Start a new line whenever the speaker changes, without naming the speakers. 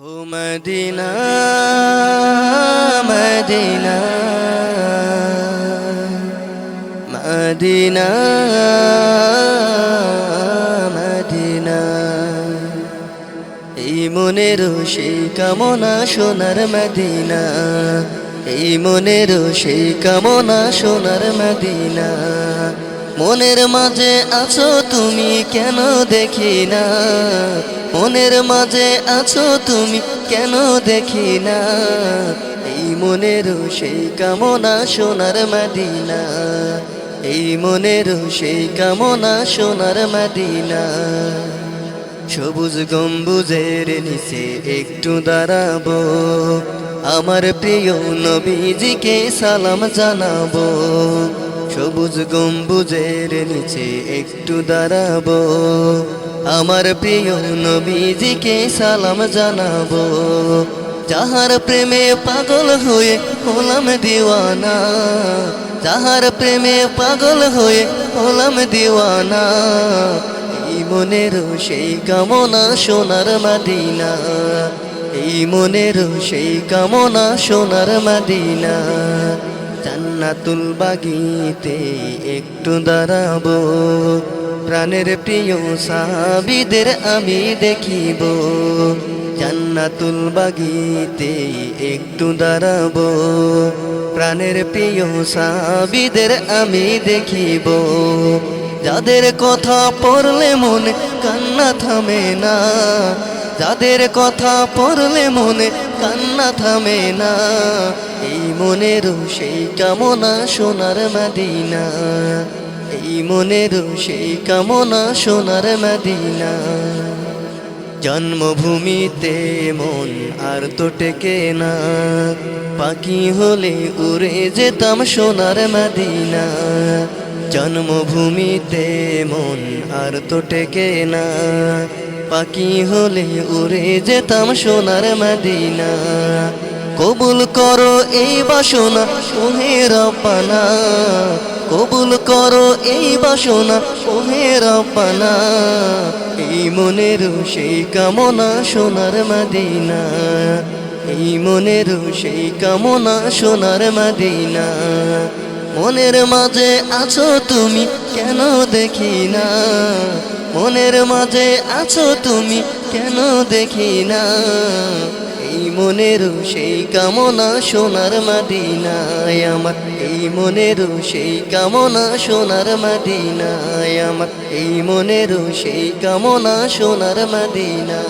Medina Medina Medina Medina এই মনের সেই কামনা সোনার মদিনা। এই মনের সেই কামনা সোনার মদিনা। মনের মাঝে আছো তুমি কেন দেখি না? মনের মাঝে আছো তুমি, কেন দেখি না? এই মনের সেই কামনা সোনার মদিনা। এই মনের সেই কামনা সোনার মদিনা। সবুজ গম্বুজের নিচে একটু দাঁড়াবো। আমার প্রিয় নবীজিকে সালাম জানাব। সবুজ গম্বুজের নিচে একটু দাঁড়াবো। আমার প্রিয় নবীজিকে সালাম জানাব। যাহার প্রেমে পাগল হয়ে হলাম দিওয়ানা। যাহার প্রেমে পাগল হয়ে হলাম দিওয়ানা। এই মনের সেই কামনা সোনার মাদিনা। এই মনের সেই কামনা সোনার মাদিনা। জান্নাতুল বাগিতে একটু দাঁড়াবো। প্রাণের প্রিয় সাবিদের আমি দেখিব। জান্নাতুল বাগিতে একটু দাঁড়াবো। প্রাণের প্রিয় সাবিদের আমি দেখিব। যাদের কথা পড়লে মনে কান্না থামে না। যাদের কথা পড়লে মনে কান্না থামে না। এই মনের সেই কামনা সোনার মদিনা। মনের সেই কামনা সোনার মদিনা। জন্মভূমিতে মন আর তো টেকে না। পাখি হলে উড়ে যেতাম সোনার মদিনা। জন্মভূমিতে মন আর তো টেকে না। পাখি হলে উড়ে যেতাম সোনার মদিনা। কবুল করো এই বাসনা, ওহে রব্বানা। কবুল করো এই বাসনা, ওহে রব্বানা। এই মনের সেই কামনা সোনার মদিনা। এই মনের সেই কামনা সোনার মদিনা। মনের মাঝে আছো তুমি, কেন দেখি না মনের মাঝে আছো তুমি, কেন দেখি না এই মনের সেই কামনা সোনার মাদিনায় আমার। এই মনের সেই কামনা সোনার মাদিনায় আমার। এই মনের সেই কামনা সোনার মাদিনা